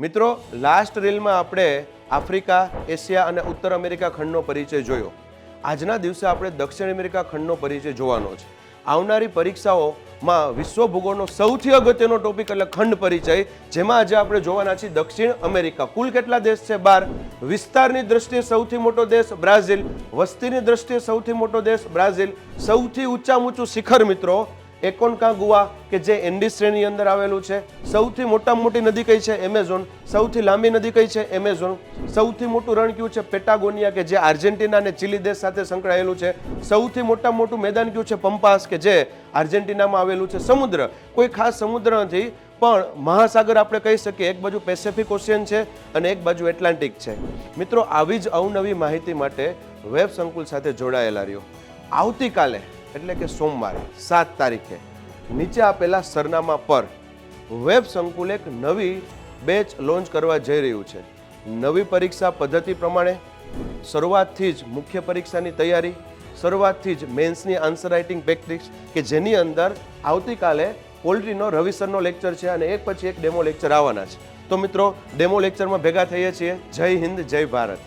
મિત્રો લાસ્ટ રીલમાં આપણે Africa, Asia અને ઉત્તર અમેરિકા ખંડનો પરિચય જોયો. આજના દિવસે આપણે દક્ષિણ અમેરિકા ખંડનો પરિચય જોવાનો છે. આવનારી પરીક્ષાઓમાં વિશ્વ ભૂગોળનો સૌથી અગત્યનો ટોપિક એટલે ખંડ પરિચય, જેમાં આજે આપણે જોવાના છીએ દક્ષિણ અમેરિકા. કુલ કેટલા દેશ છે? બાર. વિસ્તારની દ્રષ્ટિએ સૌથી મોટો દેશ બ્રાઝિલ. વસ્તીની દ્રષ્ટિએ સૌથી મોટો દેશ બ્રાઝિલ. સૌથી ઊંચામાં ઊંચું શિખર મિત્રો એકોનકાગુઆ કે જે એન્ડી શ્રેણી અંદર આવેલું છે? સૌથી મોટામાં મોટી નદી કઈ છે? એમેઝોન. સૌથી લાંબી નદી કઈ છે? એમેઝોન. સૌથી મોટું રણ કયું છે? પેટાગોનિયા કે જે આર્જેન્ટિના અને ચીલી દેશ સાથે સંકળાયેલું છે. સૌથી મોટામાં મોટું મેદાન કયું છે? પંપાસ કે જે આર્જેન્ટિનામાં આવેલું છે. સમુદ્ર. કોઈ ખાસ સમુદ્ર નથી, પણ મહાસાગર આપણે કહી શકીએ, એક બાજુ પેસેફિક ઓશિયન છે અને એક બાજુ એટલાન્ટિક છે. મિત્રો, આવી જ અવનવી માહિતી માટે વેબ સંકુલ સાથે જોડાયેલા રહ્યો. આવતીકાલે એટલે કે સોમવારે, સાત તારીખે. નીચે આપેલા સરનામા પર વેબ સંકુલ એક નવી બેચ લોન્ચ કરવા જઈ રહ્યું છે. નવી પરીક્ષા પદ્ધતિ પ્રમાણે શરૂઆતથી જ મુખ્ય પરીક્ષાની તૈયારી, શરૂઆતથી જ મેન્સની આન્સર રાઇટિંગ પ્રેક્ટિસ કે જેની અંદર આવતીકાલે પોલ્ટ્રીનો રવિસરનો લેક્ચર છે અને એક પછી એક ડેમો લેક્ચર આવવાના છે. તો મિત્રો, ડેમો લેક્ચરમાં ભેગા થઈએ છીએ. જય હિન્દ, જય ભારત.